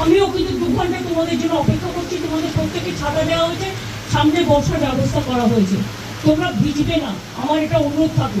আমিও কিন্তু দু ঘণ্টা তোমাদের জন্য অপেক্ষা করছি, তোমাদের প্রত্যেকে ছাতা দেওয়া হয়েছে। সামনে বসার ব্যবস্থা করা হয়েছে। তোমরা ভিজবে না। আমার এটা অনুরোধ থাকল।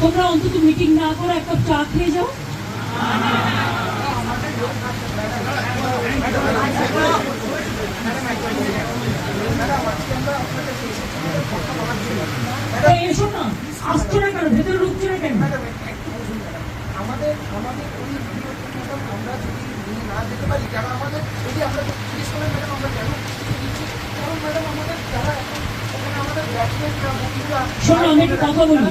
তোমরা অন্তত মিটিং না করে এক কাপ চা খেয়ে যাও। এসো না। আসছো না কেন? ভেতরে ঢুকছো না কেন? আমাদের আমাদের ওই আমরা যদি নিয়ে না যেতে পারি কেন আমাদের যদি আমরা জিজ্ঞেস করেন ম্যাডাম আমরা কেন দিচ্ছি? কারণ ম্যাডাম আমাদের যারা এখন ওখানে আমাদের ব্যাটসম্যান শোনো আমি একটা কথা বলি।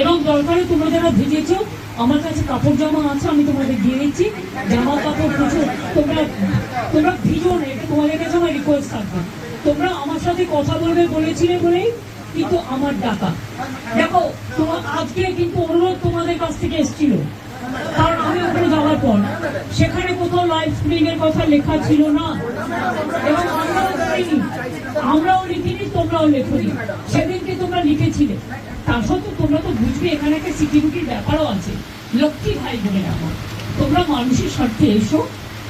এবং দরকারে তোমরা যারা ভিজেছো, আমার কাছে কাপড় জামা আছে, আমি তোমাদের দিয়ে দিচ্ছি। জামা, কাপড় কিছু তোমরা তোমরা ভিজো না, এটা তোমাদের কাছে আমার রিকোয়েস্ট থাকবে। তোমরা আমার সাথে কথা বলবে বলেছিলে বলেই কিন্তু আমার টাকা দেখো তোমার আজকে কিন্তু অনুরোধ তোমাদের কাছ থেকে এসেছিল। আমি ওখানে যাওয়ার পর সেখানে কোথাও লাইভ স্ক্রিনিং এর কথা লেখা ছিল না। এবং আমরাও করিনি। আমরাও লিখিনি, তোমরাও লেখনি। সেদিনকে তোমরা লিখেছিলে। তা সত্ত্বেও তোমরা তো বুঝবে, এখানে একটা সিকিউরিটির ব্যাপারও আছে। লক্ষ্মী ভাই বোনের আমার তোমরা মানুষের স্বার্থে এসো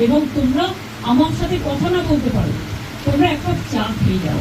এবং তোমরা আমার সাথে কথা না বলতে পারো। তোমরা একটা চা খেয়ে যাও।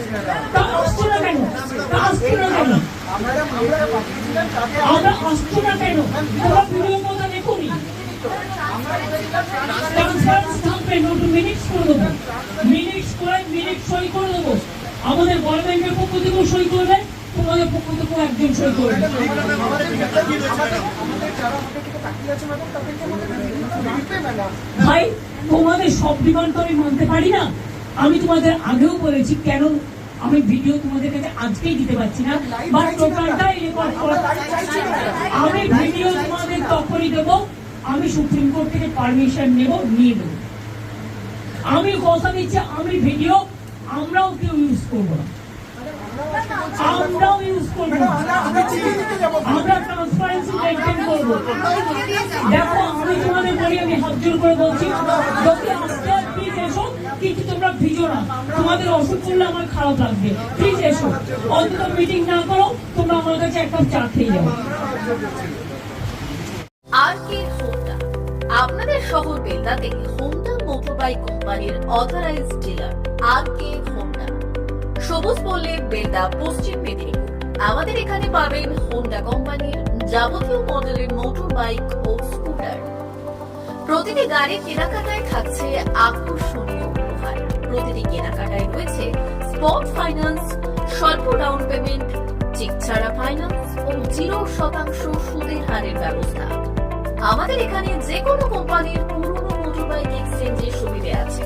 আসছো না কেন তা না কেন আমরা আমরা আসছো না কেন তোমরা ভিডিও কথা দেখোনি আমরা আমাদের গভর্নমেন্টের পক্ষ থেকেও সই করবে তোমাদের পক্ষ থেকেও একজন সই করবে ভাই, তোমাদের সব ডিমান্ড তো আমি মানতে পারি না। আমি তোমাদের আগেও বলেছি কেন আমি ভিডিও তোমাদের কাছে আজকেই দিতে পারছি না বা টোটালটাই রেকর্ড। আমি ভিডিও তোমাদের তখনই দেবো আমি সুপ্রিম কোর্ট থেকে পারমিশন নেব নিয়ে দেবো আমি কথা দিচ্ছি আমি ভিডিও আমরাও কেউ ইউজ করব না। আমরাও ইউজ করব আমরা- ট্রান্সপারেন্সি মেনটেন করব। দেখো আমি তোমাদের বলি আমি হাত জোর করে বলছি যদি এসো কিন্তু তোমরা ভিজো না। তোমাদের অসুখ করলে আমার খারাপ লাগবে। প্লিজ এসো। অন্তত মিটিং না করো, তোমরা আমার কাছে এক কাপ চা খেয়ে যাও। আর কে আপনাদের শহর বেলদাতে হোন্ডা মোটরবাইক কোম্পানির authorise dealer R K Honda? সবুজ বললে বেলদা, পশ্চিম মেদিনীপুর। আমাদের এখানে পাবেন হোন্ডা কোম্পানির যাবতীয় মডেলের মোটর বাইক ও স্কুটার প্রতিটি গাড়ি কেনাকাটায় থাকছে আকর্ষণীয় উপহার প্রতিটি কেনাকাটায় রয়েছে স্পট ফাইন্যান্স, স্বল্প ডাউন পেমেন্ট চেক ছাড়া ফাইন্যান্স ও জিরো শতাংশ সুদের হারের ব্যবস্থা। আমাদের এখানে যে কোনো কোম্পানির পুরনো মোটরবাইক এক্সচেঞ্জের সুবিধে আছে।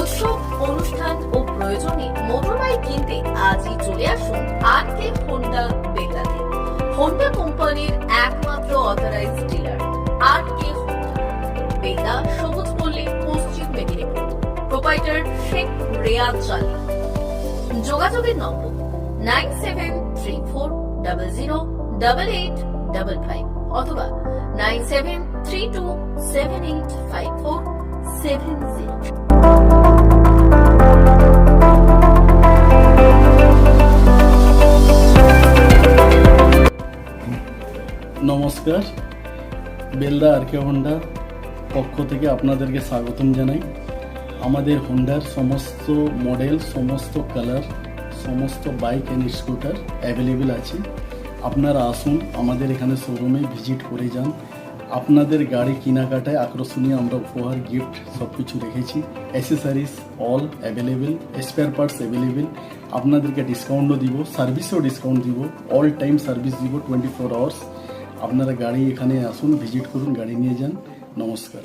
উৎসব অনুষ্ঠান ও প্রয়োজনে মোটরবাইক কিনতে আজই চলে আসুন আর কে হোন্ডা বেতাতে হোন্ডা কোম্পানির একমাত্র authorise dealer R K Honda Beta proprietor Sheikh Reyad চালি যোগাযোগের number nine seven three four double zero double eight double five অথবা nine seven three two seven eight five four seven zero নমস্কার। Belda আরকে Honda পক্ষ থেকে আপনাদেরকে স্বাগতম জানাই। আমাদের হোন্ডার সমস্ত মডেল সমস্ত কালার সমস্ত বাইক অ্যান্ড স্কুটার অ্যাভেলেবেল আছে। আপনারা আসুন আমাদের এখানে শোরুমে ভিজিট করে যান। আপনাদের গাড়ি কেনাকাটায় আকর্ষণীয় আমরা উপহার গিফট সব কিছু রেখেছি। Accessories all available spare parts available আপনাদেরকে ডিসকাউন্টও দিব সার্ভিসেও ডিসকাউন্ট দিব অল টাইম সার্ভিস দিব টোয়েন্টি ফোর আওয়ার্স আপনারা গাড়ি এখানে আসুন ভিজিট করুন, গাড়ি নিয়ে যান। নমস্কার।